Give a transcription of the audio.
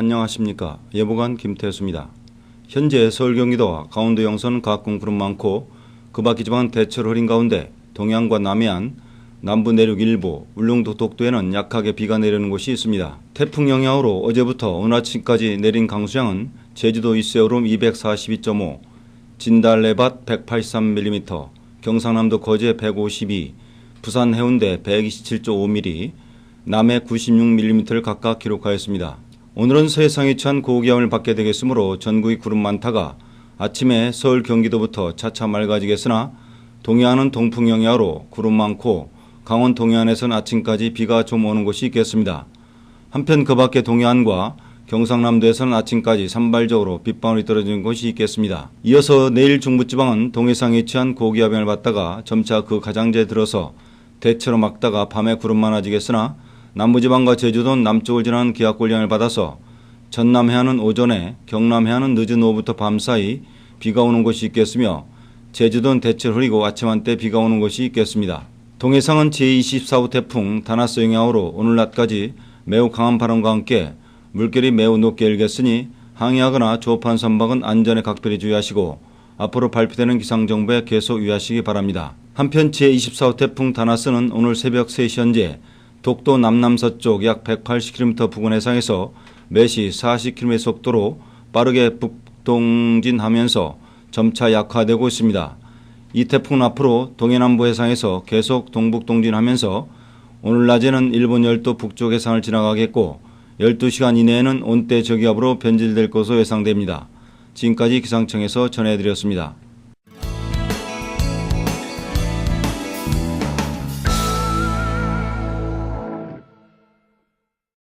안녕하십니까. 예보관 김태수입니다. 현재 서울 경기도와 강원도 영서는 가끔 구름 많고 그 밖의 지방은 대체로 흐린 가운데 동해안과 남해안, 남부 내륙 일부, 울릉도 독도에는 약하게 비가 내리는 곳이 있습니다. 태풍 영향으로 어제부터 오늘 아침까지 내린 강수량은 제주도 이세오름 242.5, 진달래밭 183mm, 경상남도 거제 152, 부산 해운대 127.5mm, 남해 96mm를 각각 기록하였습니다. 오늘은 세상에 취한 고기압을 받게 되겠으므로 전국이 구름 많다가 아침에 서울 경기도부터 차차 맑아지겠으나 동해안은 동풍 영향으로 구름 많고 강원 동해안에서는 아침까지 비가 좀 오는 곳이 있겠습니다. 한편 그 밖에 동해안과 경상남도에서는 아침까지 산발적으로 빗방울이 떨어지는 곳이 있겠습니다. 이어서 내일 중부지방은 동해상에 취한 고기압을 받다가 점차 그 가장자에 들어서 대체로 막다가 밤에 구름 많아지겠으나 남부지방과 제주도는 남쪽을 지나는 기압골량을 받아서 전남 해안은 오전에 경남 해안은 늦은 오후부터 밤 사이 비가 오는 곳이 있겠으며 제주도는 대체로 흐리고 아침 한때 비가 오는 곳이 있겠습니다. 동해상은 제24호 태풍 다나스 영향으로 오늘 낮까지 매우 강한 바람과 함께 물결이 매우 높게 일겠으니 항해하거나 조업한 선박은 안전에 각별히 주의하시고 앞으로 발표되는 기상정보에 계속 유의하시기 바랍니다. 한편 제24호 태풍 다나스는 오늘 새벽 3시 현재 독도 남남서쪽 약 180km 부근 해상에서 매시 40km 속도로 빠르게 북동진하면서 점차 약화되고 있습니다. 이 태풍은 앞으로 동해남부 해상에서 계속 동북동진하면서 오늘 낮에는 일본 열도 북쪽 해상을 지나가겠고 12시간 이내에는 온대 저기압으로 변질될 것으로 예상됩니다. 지금까지 기상청에서 전해드렸습니다.